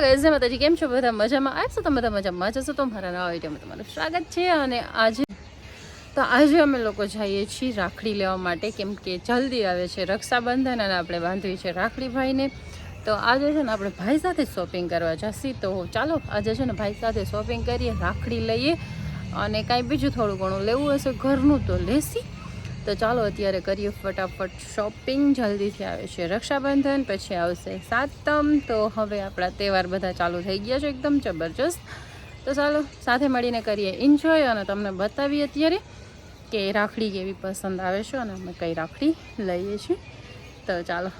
Guys એમાં માતાજી કેમ છો? બધા મજામાં? આવશો તમે બધા મજામાં? જશો તો મારા નવા વિડીયોમાં તમારું સ્વાગત છે અને આજે તો આજે અમે લોકો જઈએ છીએ રાખડી લેવા માટે, કેમ કે જલ્દી આવે છે રક્ષાબંધન અને આપણે બાંધવી છે રાખડી ભાઈને તો આજે છે ને આપણે ભાઈ સાથે શોપિંગ કરવા જશી. તો ચાલો, આજે છે ને ભાઈ સાથે શોપિંગ કરીએ, રાખડી લઈએ અને કાંઈ બીજું થોડું ઘણું લેવું હશે, ઘરનું તો લેસી તો ચાલો અત્યારે કરીએ ફટાફટ શોપિંગ જલ્દીથી આવે છે રક્ષાબંધન, પછી આવશે સાતમ. તો હવે આપણા તહેવાર બધા ચાલુ થઈ ગયા છે એકદમ જબરજસ્ત. તો ચાલો સાથે મળીને કરીએ એન્જોય અને તમને બતાવીએ અત્યારે કે રાખડી કેવી પસંદ આવે છે અને અમે કઈ રાખડી લઈએ છીએ. તો ચાલો.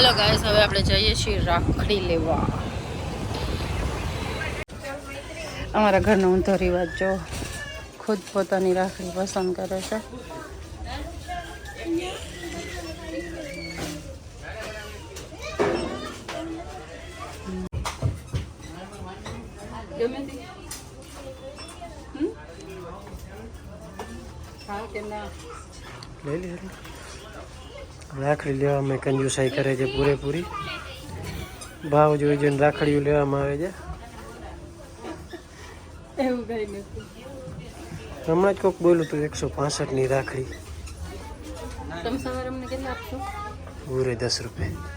હેલો ગાઈસ હવે આપણે જઈએ છીએ રાખડી લેવા. અમારા ઘરનો ઊંધો રિવાજ જો ખુદ પોતાની રાખડી પસંદ કરે છે. ગમે તે? ના રાખડી લેવામાં કંજુસાઈ કરે છે પૂરેપૂરી. ભાવ જોઈ જોઈને રાખડીઓ લેવામાં આવે છે. હમણાં જ કોઈક બોલું હતું એકસો રાખડી. અમને કેટલા આપશો? પૂરે દસ રૂપિયા.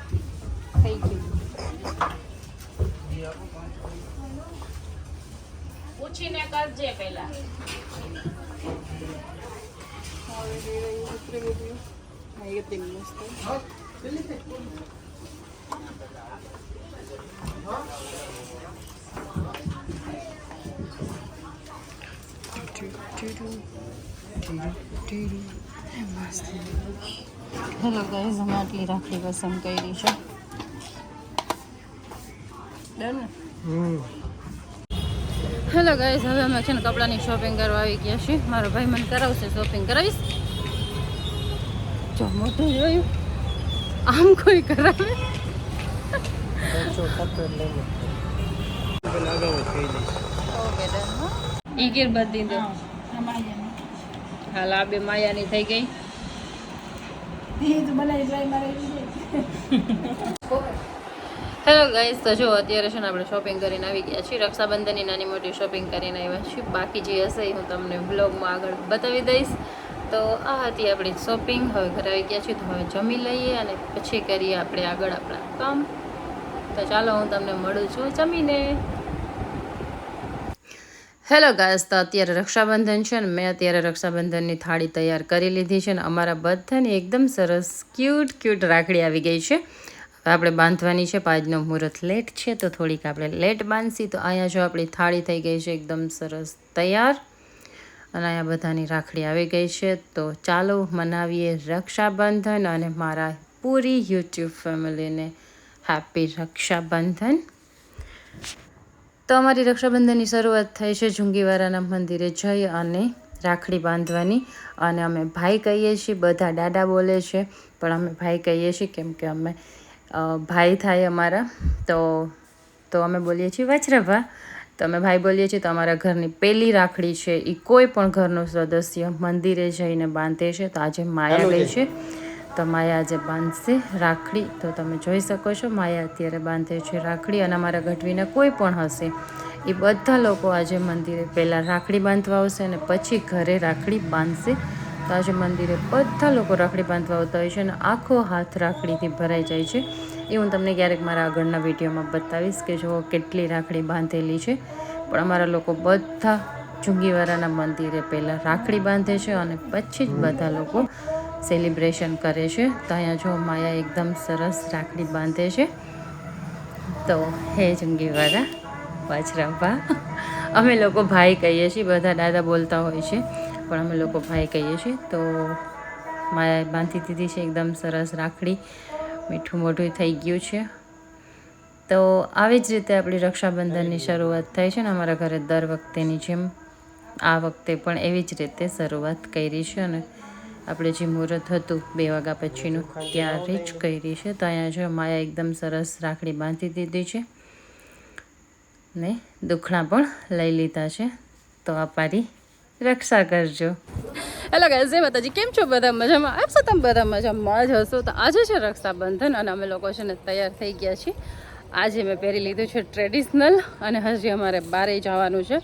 હેલો ગાઈઝ અમે આટલી રાખડી પસંદ કરી છે હેલો ગાઈઝ હવે અમે છે ને કપડાની શોપિંગ કરવા આવી ગયા છીએ. મારો ભાઈ મને કરાવશે શોપિંગ કરાવીશ? જો મોટું જોયું આમ કોઈ કરાવે ઈ ગીર બધી દો. હાલ આ બે માયાની થઈ ગઈ. હેલો ગાઈસ તો જો અત્યારે છે ને આપણે શોપિંગ કરીને આવી ગયા છીએ. રક્ષાબંધનની નાની મોટી શોપિંગ કરીને આવ્યા છીએ. બાકી જે હશે એ હું તમને બ્લોગમાં આગળ બતાવી દઈશ. તો આ હતી આપણી શોપિંગ હવે ઘરે આવી ગયા છીએ તો હવે જમી લઈએ અને પછી કરીએ આપણે આગળ આપણા કામ. તો ચાલો, હું તમને મળું છું જમીને. હેલો ગાયસ તો અત્યારે રક્ષાબંધન છે ને મેં અત્યારે રક્ષાબંધનની થાળી તૈયાર કરી લીધી છે ને અમારા બધાની એકદમ સરસ ક્યુટ ક્યુટ રાખડી આવી ગઈ છે. હવે આપણે બાંધવાની છે પાંચનો મુહૂર્ત લેટ છે, તો થોડીક આપણે લેટ બાંધશી. તો અહીંયા જો આપણી થાળી થઈ ગઈ છે, એકદમ સરસ તૈયાર. અને અહીંયા બધાની રાખડી આવી ગઈ છે. તો ચાલો મનાવીએ રક્ષાબંધન અને મારા પૂરી યુટ્યુબ ફેમિલીને હેપી રક્ષાબંધન. તો અમારી રક્ષાબંધનની શરૂઆત થઈ છે જુંગીવારાના મંદિરે જઈ અને રાખડી બાંધવાની. અને અમે ભાઈ કહીએ છીએ, બધા દાદા બોલે છે, પણ અમે ભાઈ કહીએ છીએ કેમ કે અમે ભાઈ થાય અમારા. તો તો અમે બોલીએ છીએ વજ્રભા તો અમે ભાઈ બોલીએ છીએ તમારા ઘરની પહેલી રાખડી છે એ કોઈ પણ ઘરનું સદસ્ય મંદિરે જઈને બાંધે છે તો આજે માયા ગઈ છે. તો માયા આજે બાંધશે રાખડી તો તમે જોઈ શકો છો માયા અત્યારે બાંધે છે રાખડી અને અમારા ગઢવીના કોઈ પણ હશે. એ બધા લોકો આજે મંદિરે પહેલાં રાખડી બાંધવા આવશે અને પછી ઘરે રાખડી બાંધશે. તો આજે મંદિરે બધા લોકો રાખડી બાંધવા આવતા હોય છે અને આખો હાથ રાખડીથી ભરાઈ જાય છે. એ હું તમને ક્યારેક મારા આગળના વિડીયોમાં બતાવીશ કે જો કેટલી રાખડી બાંધેલી છે. પણ અમારા લોકો બધા ચુંગીવારાના મંદિરે પહેલાં રાખડી બાંધે છે અને પછી જ બધા લોકો સેલિબ્રેશન કરે છે. તો અહીંયા જો માયા એકદમ સરસ રાખડી બાંધે છે. તો હે ચુંગીવારા વાછરાભા અમે લોકો ભાઈ કહીએ છીએ, બધા દાદા બોલતા હોય છે, પણ અમે લોકો ભાઈ કહીએ છીએ. તો માયાએ બાંધી દીધી છે એકદમ સરસ રાખડી. મીઠું મોઢું થઈ ગયું છે. તો આવી જ રીતે આપણી રક્ષાબંધનની શરૂઆત થાય છે ને અમારા ઘરે દર વખતેની જેમ આ વખતે પણ એવી જ રીતે શરૂઆત કરી છે અને આપણે જે મુહૂર્ત હતું બે વાગ્યા પછીનું ત્યારે જ કરી છે. તો અહીંયા જો માયા એકદમ સરસ રાખડી બાંધી દીધી છે ને દુખણા પણ લઈ લીધા છે. તો આ પારી રક્ષા કરજો. હેલો ગાઈઝ જય માતાજી. કેમ છો? બધા મજામાં? આપશો તમે બધા મજામાં જ હશો? તો આજે છે રક્ષાબંધન અને અમે લોકો છે ને તૈયાર થઈ ગયા છીએ. આજે મેં પહેરી લીધું છે ટ્રેડિશનલ અને હજી અમારે બારે જવાનું છે.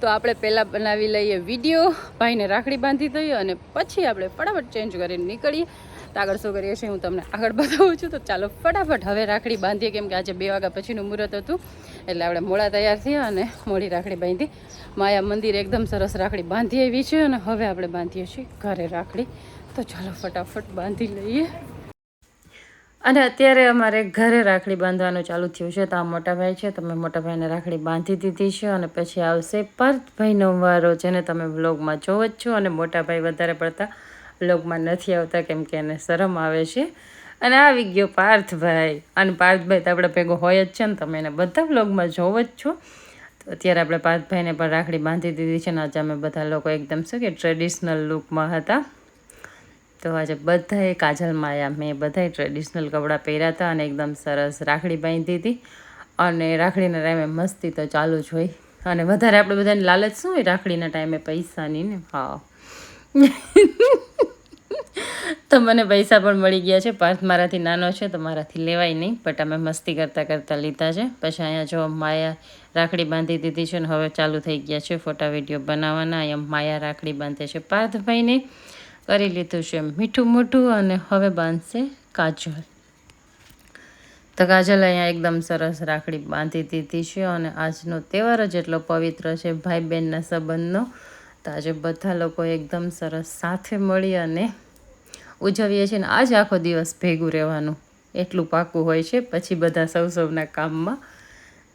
તો આપણે પહેલાં બનાવી લઈએ વીડિયો ભાઈને રાખડી બાંધી દઈએ અને પછી આપણે ફટાફટ ચેન્જ કરીને નીકળીએ. તો આગળ શું કરીએ છીએ, હું તમને આગળ બતાવું છું. તો ચાલો ફટાફટ હવે રાખડી બાંધીએ, કેમ કે આજે બે વાગ્યા પછીનું મુહૂર્ત હતું. એટલે આપણે મોડા તૈયાર થયા અને મોડી રાખડી બાંધી. માયા મંદિર એકદમ સરસ રાખડી બાંધી આવી છે અને હવે આપણે બાંધીએ છીએ ઘરે રાખડી. તો ચાલો ફટાફટ બાંધી લઈએ. અને અત્યારે અમારે ઘરે રાખડી બાંધવાનું ચાલુ થયું છે. તો આ મોટા ભાઈ છે તમે મોટાભાઈને રાખડી બાંધી દીધી છે અને પછી આવશે પાર્થભાઈનો વારો, જેને તમે વ્લોગમાં જોવો જ છો. અને મોટાભાઈ વધારે પડતા વ્લોગમાં નથી આવતા કેમ કે એને શરમ આવે છે. અને આવી ગયો પાર્થભાઈ. અને પાર્થભાઈ તો આપણે ભેગો હોય જ છે ને, તમે એને બધા વ્લોગમાં જોવો જ છો. તો અત્યારે આપણે પાર્થભાઈને પણ રાખડી બાંધી દીધી છે ને, આજે અમે બધા લોકો એકદમ શું કે ટ્રેડિશનલ લુકમાં હતા. તો આજે બધાએ કાજલમાં આવ્યા મેં બધાએ ટ્રેડિશનલ કપડાં પહેર્યા હતા અને એકદમ સરસ રાખડી બાંધી હતી. અને રાખડીના ટાઈમે મસ્તી તો ચાલુ જ હોય. અને વધારે આપણે બધાને લાલચ શું હોય રાખડીના ટાઈમે પૈસાની ને? હા. તો મને પૈસા પણ મળી ગયા છે. પાર્થ મારાથી નાનો છે, તો મારાથી લેવાય નહીં. બટ અમે મસ્તી કરતાં કરતાં લીધા છે. પછી અહીંયા જો માયા રાખડી બાંધી દીધી છે ને હવે ચાલુ થઈ ગયા છે ફોટા વીડિયો બનાવવાના. અહીંયા માયા રાખડી બાંધે છે પાર્થભાઈને. કરી લીધું છે મીઠું મોઠું અને હવે બાંધશે કાજલ. તો કાજલ અહીંયા એકદમ સરસ રાખડી બાંધી દીધી છે અને આજનો તહેવાર જ એટલો પવિત્ર છે ભાઈ બહેનના સંબંધનો. તો આજે બધા લોકો એકદમ સરસ સાથે મળી અને ઉજવીએ છીએ ને આજ આખો દિવસ ભેગું રહેવાનું. એટલું પાકું હોય છે. પછી બધા સૌ સૌના કામમાં.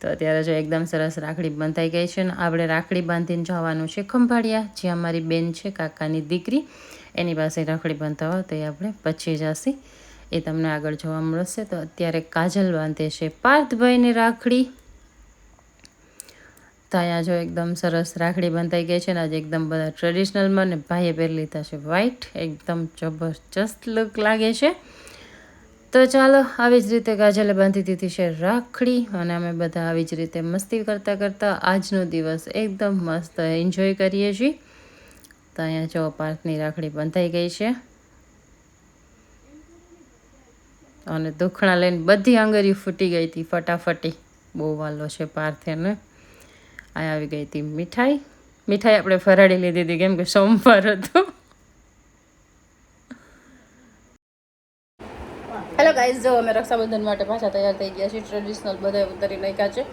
તો અત્યારે જો એકદમ સરસ રાખડી બંધાઈ ગઈ છે ને આપણે રાખડી બાંધીને જવાનું છે ખંભાળિયા. જ્યાં મારી બેન છે, કાકાની દીકરી. એની પાસે રાખડી બાંધવા તો એ આપણે પછી જશે. એ તમને આગળ જોવા મળશે. તો અત્યારે કાજલ બાંધે છે પાર્થભાઈની રાખડી. અહીંયા જો એકદમ સરસ રાખડી બંધાઈ ગઈ છે ને, આજે એકદમ બધા ટ્રેડિશનલમાં ને ભાઈએ પહેરી લીધા છે વ્હાઈટ એકદમ જબરજસ્ત લુક લાગે છે. તો ચાલો, આવી જ રીતે કાજલે બાંધી દીધી છે રાખડી અને અમે બધા આવી જ રીતે મસ્તી કરતાં કરતાં આજનો દિવસ એકદમ મસ્ત એન્જોય કરીએ છીએ. તો અહીંયા જો પાર્કની રાખડી બંધાઈ ગઈ છે. અને દુખણા લઈને બધી આંગળીઓ ફૂટી ગઈ હતી ફટાફટી. બહુ વાલો છે પાર્થેને આ આવી ગઈ હતી મીઠાઈ. મીઠાઈ આપણે ફરાડી લીધી હતી કેમ કે સોમવાર હતો. હેલો ગાઈઝ જો અમે રક્ષાબંધન માટે પાછા તૈયાર થઈ ગયા છીએ. ટ્રેડિશનલ બધા ઉતરી નાખ્યા છે.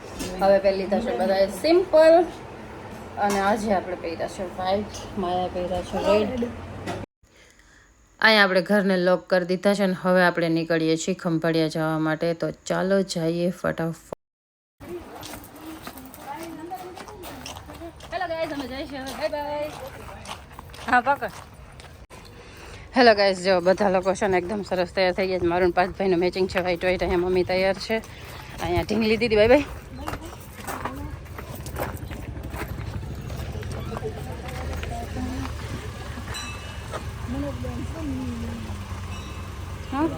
હવે પહેરી લીધા છે બધાએ સિમ્પલ અને આજે આપણે પહેર્યા છે વ્હાઈટ માયા પહેર્યા છે રેડ અહીંયા આપણે ઘરને લોક કરી દીધા છે અને હવે આપણે નીકળીએ છીએ ખંભાળિયા જવા માટે. તો ચાલો જઈએ ફટાફટ હેલો ગાઈઝ અમે જઈએ છીએ હવે બાય બાય હા પાકા હેલો ગાઈઝ જો બધા લોકો છે ને એકદમ સરસ તૈયાર થઈ ગયા છે. મારું ભાઈનું મેચિંગ છે વ્હાઈટ વ્હાઈટ અહીંયા મમ્મી તૈયાર છે. અહીંયા ઢીંગલી દીદી બાય બાય હા?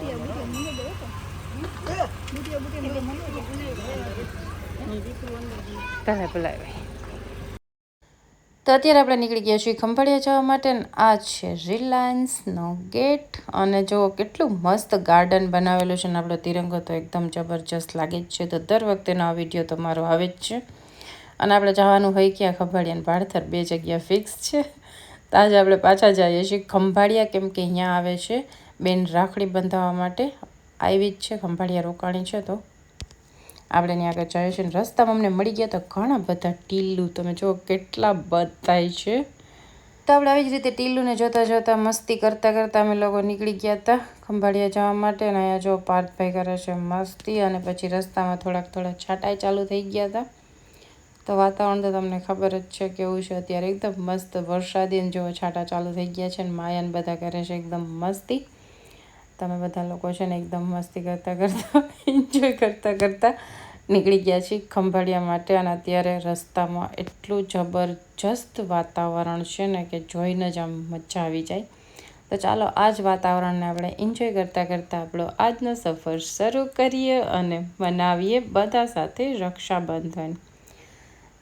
પેલા પહેલાં તો અત્યારે આપણે નીકળી ગયા છીએ ખંભાળિયા જવા માટે આ છે રિલાયન્સનો ગેટ અને જો કેટલું મસ્ત ગાર્ડન બનાવેલું છે ને આપણો તિરંગો તો એકદમ જબરજસ્ત લાગે જ છે. તો દર વખતેનો આ વીડિયો તમારો આવે જ છે. અને આપણે જવાનું હોય ક્યાં? ખંભાળિયા ભાડથર બે જગ્યા ફિક્સ છે. તો આજે આપણે પાછા જઈએ છીએ ખંભાળિયા કેમ કે અહીંયા આવે છે. બેન રાખડી બંધાવવા માટે આવી જ છે. ખંભાળિયા રોકાણી છે તો આપણે ત્યાં આગળ જઈએ છીએ રસ્તામાં અમને મળી ગયા તો ઘણા બધા ટીલું તમે જો કેટલા બધાય છે. તો આપણે આવી જ રીતે ટીલુને જોતા જોતા મસ્તી કરતા કરતા અમે લોકો નીકળી ગયા હતા ખંભાળિયા જવા માટે અને અહીંયા જો પાર્થભાઈ કરે છે મસ્તી અને પછી રસ્તામાં થોડાક થોડાક છાંટાઈ ચાલુ થઈ ગયા હતા. તો વાતાવરણ તો તમને ખબર જ છે કેવું છે. અત્યારે એકદમ મસ્ત વરસાદી અને જો છાંટા ચાલુ થઈ ગયા છે ને માયાને બધા કરે છે એકદમ મસ્તી. તમે બધા લોકો છે ને એકદમ મસ્તી કરતાં કરતાં એન્જોય કરતાં કરતાં નીકળી ગયા છીએ ખંભાળિયા માટે અને અત્યારે રસ્તામાં એટલું જબરજસ્ત વાતાવરણ છે ને કે જોઈને જ આમ મજા આવી જાય. તો ચાલો આ જ વાતાવરણને આપણે એન્જોય કરતાં કરતાં આપણો આજનો સફર શરૂ કરીએ અને મનાવીએ બધા સાથે રક્ષાબંધન.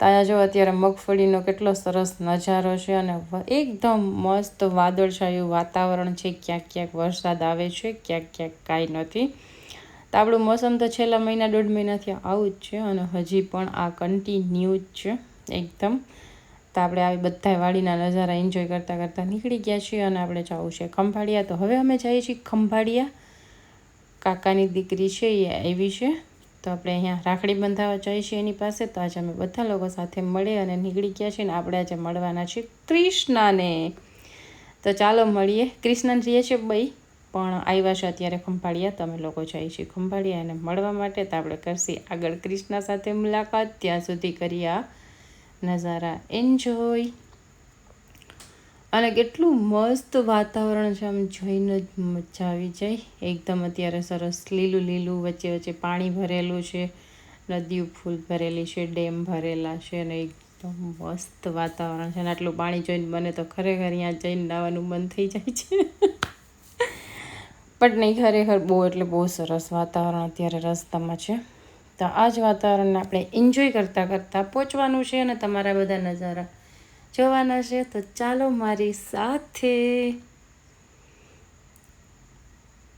તો અહીંયા જો અત્યારે મગફળીનો કેટલો સરસ નજારો છે અને એકદમ મસ્ત વાદળછાયું વાતાવરણ છે. ક્યાંક ક્યાંક વરસાદ આવે છે, ક્યાંક ક્યાંક કાંઈ નથી. તો આપણું મોસમ તો છેલ્લા મહિના દોઢ મહિનાથી આવું જ છે અને હજી પણ આ કન્ટિન્યુ જ છે એકદમ. તો આપણે આવી બધા વાડીના નજારા એન્જોય કરતાં કરતાં નીકળી ગયા છીએ અને આપણે જવું છે ખંભાળિયા. તો હવે અમે જઈએ છીએ ખંભાળિયા. કાકાની દીકરી છે એ આવી છે. તો આપણે અહીંયા રાખડી બંધાવવા જઈએ છીએ એની પાસે. તો આજે અમે બધા લોકો સાથે મળીએ અને નીકળી ગયા છીએ ને આપણે આજે મળવાના છીએ કૃષ્ણાને. તો ચાલો મળીએ. કૃષ્ણ રહીએ છે બઈ. પણ આવ્યા છે અત્યારે ખંભાળિયા. તમે લોકો જઈએ છીએ ખંભાળિયા એને મળવા માટે તો આપણે કરશી આગળ કૃષ્ણ સાથે મુલાકાત. ત્યાં સુધી કરીએ નજારા. એન્જોય અને કેટલું મસ્ત વાતાવરણ છે, આમ જોઈને જ મજા આવી જાય. એકદમ અત્યારે સરસ લીલું લીલું વચ્ચે વચ્ચે પાણી ભરેલું છે, નદીઓ ફૂલ ભરેલી છે, ડેમ ભરેલા છે અને એકદમ મસ્ત વાતાવરણ છે. અને આટલું પાણી જોઈને મને તો ખરેખર અહીંયા જઈને નાવાનું મન થઈ જાય છે. પણ નહીં, ખરેખર બહુ એટલે બહુ સરસ વાતાવરણ અત્યારે રસ્તામાં છે. તો આ જ વાતાવરણને આપણે એન્જોય કરતાં કરતાં પહોંચવાનું છે અને તમારા બધા નજારા જોવાના છે તો ચાલો મારી સાથે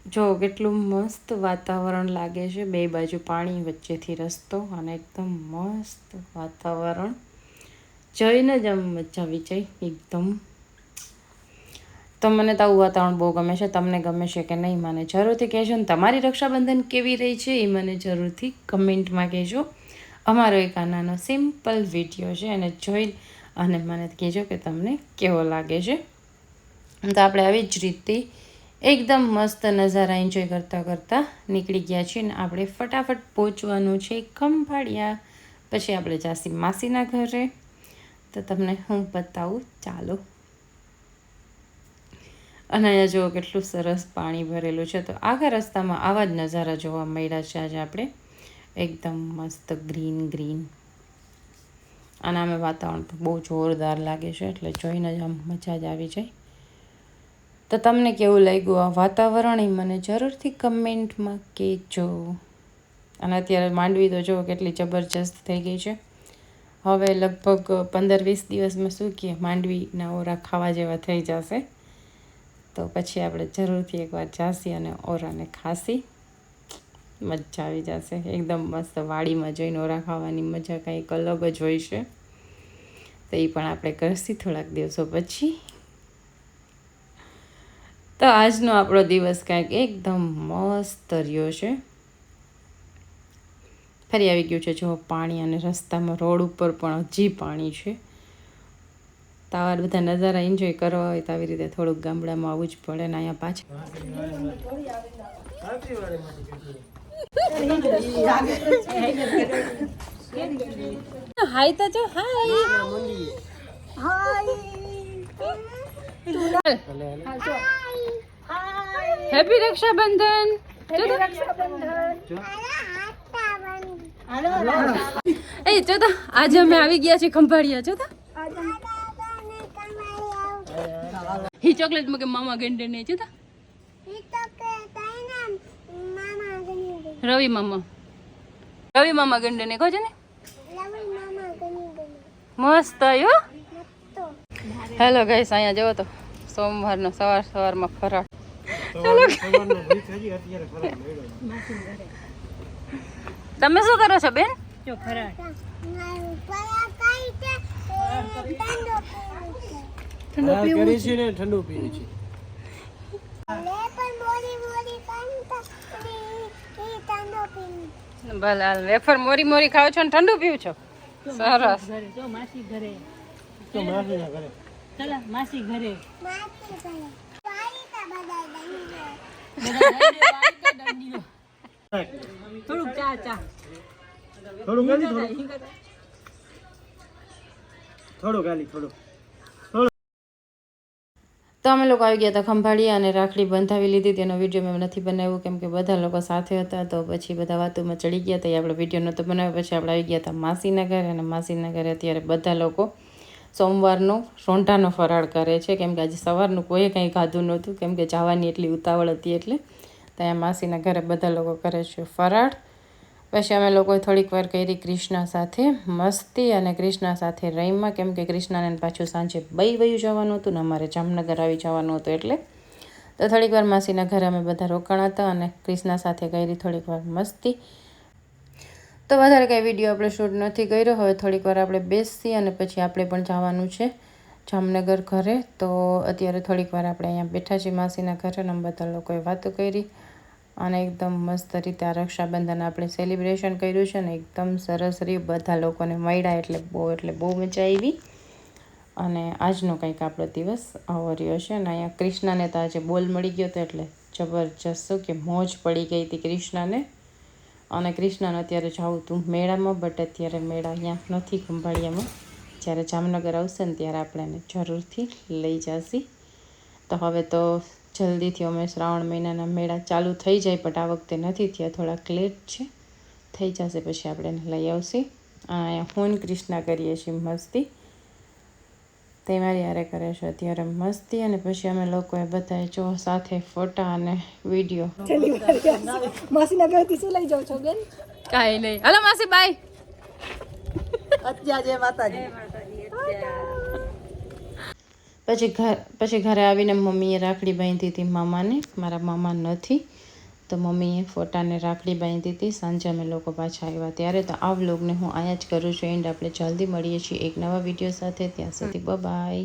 જો કેટલું મસ્ત વાતાવરણ લાગે છે. બે બાજુ પાણી, વચ્ચેથી રસ્તો અને એકદમ મસ્ત વાતાવરણ. જોઈને જ આમ મજા આવી એકદમ. તો મને તો આવું વાતાવરણ બહુ ગમે છે. તમને ગમે છે કે નહીં, મને જરૂરથી કહેજો. ને તમારી રક્ષાબંધન કેવી રહી છે એ મને જરૂરથી કમેન્ટમાં કહેજો. અમારો એક આ નાનો સિમ્પલ વીડિયો છે અને જોઈ અને મને કહેજો કે તમને કેવો લાગે છે. તો આપણે આવી જ રીતે એકદમ મસ્ત નજારા એન્જોય કરતાં કરતાં નીકળી ગયા છીએ અને આપણે ફટાફટ પહોંચવાનું છે ખંભાળિયા. પછી આપણે જાસી માસીના ઘરે. તો તમને હું બતાવું, ચાલો. અને અહીંયા જુઓ કેટલું સરસ પાણી ભરેલું છે. તો આખા રસ્તામાં આવા જ નજારા જોવા મળ્યા છે આજે આપણે. એકદમ મસ્ત ગ્રીન ગ્રીન અને આમે વાતાવરણ તો બહુ જોરદાર લાગે છે, એટલે જોઈને જ આમ મજા જ આવી જાય. તો તમને કેવું લાગ્યું આ વાતાવરણ એ મને જરૂરથી કમેન્ટમાં કહેજો. અને અત્યારે માંડવી તો જુઓ કેટલી જબરજસ્ત થઈ ગઈ છે. હવે લગભગ પંદર વીસ દિવસમાં શું કહે માંડવીના ઓરા ખાવા જેવા થઈ જશે. તો પછી આપણે જરૂરથી એકવાર જાસી અને ઓરાને ખાસી. મજા આવી જશે. એકદમ મસ્ત વાડીમાં જઈને ઓરા ખાવાની મજા કંઈક અલગ જ હોય છે. તો એ પણ આપણે કરશી થોડાક દિવસો પછી. તો આજનો આપણો દિવસ કાંઈક એકદમ મસ્ત રહ્યો છે. ફરી આવી ગયું છે જો પાણી અને રસ્તામાં રોડ ઉપર પણ હજી પાણી છે. તો આવા બધા નજારા એન્જોય કરવા હોય તો આવી રીતે થોડુંક ગામડામાં આવવું જ પડે ને અહીંયા પાછળ હાય તો જો હાય. હાય. હેપી રક્ષાબંધન એ જો તો આજે અમે આવી ગયા છીએ ખંભાળિયા જો તો. હી ચોકલેટ મગે મામા ગંડે ને જો તો. રવિ મામા. રવિ મામા ગંડે ને કહો છે ને. મસ્ત આવ્યો હેલો ગઈસ અહીંયા જવો તો સોમવારનો સવાર સવારમાં ફરાળ. તમે શું કરો છો બેન? કરી છે. ને ઠંડુ પીએ છે ભલે વેફર મોરી મોરી ખાવ છો ને ઠંડુ પીવું છો? સરસ. તો માસી ના કરે થોડું ચા થોડું થોડું ગાલી થોડું તો અમે લોકો આવી ગયા હતા ખંભાળી અને રાખડી બંધાવી લીધી તેનો વીડિયો મેં નથી બનાવ્યો, કેમ કે બધા લોકો સાથે હતા. તો પછી બધા વાતોમાં ચડી ગયા હતા. આપણે વીડિયો નહોતો બનાવ્યો. પછી આપણે આવી ગયા હતા માસીના ઘરે અને માસીના ઘરે અત્યારે બધા લોકો સોમવારનો રોંઢાનો ફરાળ કરે છે. કેમ કે આજે સવારનું કોઈ કંઈ ખાધું નહોતું. કેમ કે જવાની એટલી ઉતાવળ હતી એટલે. ત્યાં માસીના ઘરે બધા લોકો કરે છે ફરાળ. પછી અમે લોકોએ થોડીક વાર કરી કૃષ્ણ સાથે મસ્તી અને કૃષ્ણ સાથે રહીમાં કેમ કે કૃષ્ણને પાછું સાંજે બઈ વયું જવાનું હતું ને અમારે જામનગર આવી જવાનું હતું એટલે. તો થોડીક વાર માસીના ઘરે અમે બધા રોકાણા હતા અને કૃષ્ણ સાથે કરી થોડીક વાર મસ્તી. તો વધારે કાંઈ વીડિયો આપણે શૂટ નથી કર્યો. હવે થોડીક વાર આપણે બેસી અને પછી આપણે પણ જવાનું છે જામનગર ઘરે. તો અત્યારે થોડીક વાર આપણે અહીંયા બેઠા છીએ માસીના ઘરે અને બધા લોકોએ વાતો કરી. અને એકદમ મસ્ત રીતે આ રક્ષાબંધન આપણે સેલિબ્રેશન કર્યું છે ને એકદમ સરસ રહ્યું. બધા લોકોને મળ્યા એટલે બહુ એટલે બહુ મજા આવી. અને આજનો કંઈક આપણો દિવસ આવો રહ્યો છે અને અહીંયા કૃષ્ણને તો આજે બોલ મળી ગયો હતો એટલે જબરજસ્ત શું કે મોજ પડી ગઈ હતી કૃષ્ણને. અને કૃષ્ણને અત્યારે જાઉં હતું મેળામાં બટ અત્યારે મેળા અહીંયા નથી ખંભાળિયામાં. જ્યારે જામનગર આવશે ને ત્યારે આપણે જરૂરથી લઈ જશી. તો હવે તો જલ્દીથી અમે શ્રાવણ મહિનાના મેળા ચાલુ થઈ જાય બટ આ વખતે નથી થયા. થોડાક લેટ છે. થઈ જશે પછી આપણે એને લઈ આવશે. અહીંયા હું કૃષ્ણા કરીએ છીએ મસ્તી. તે મારી યારે કરે છે અત્યારે મસ્તી અને પછી અમે લોકોએ બધાએ જો સાથે ફોટા અને વીડિયો માસીના ઘરેથી શું લઈ જાઓ છો બેન? કાંઈ નહીં. હલો માસી બાય અત્યારે માતાજી. પછી ઘર પછી ઘરે આવીને મમ્મીએ રાખડી બાંધી હતી મામાને. મારા મામા નથી. તો મમ્મીએ ફોટાને રાખડી બાંધી હતી. સાંજે અમે લોકો પાછા આવ્યા. ત્યારે તો આ વ્લોગને હું અહીંયા જ કરું છું. એન્ડ આપણે જલ્દી મળીએ છીએ એક નવા વીડિયો સાથે. ત્યાં સુધી બાય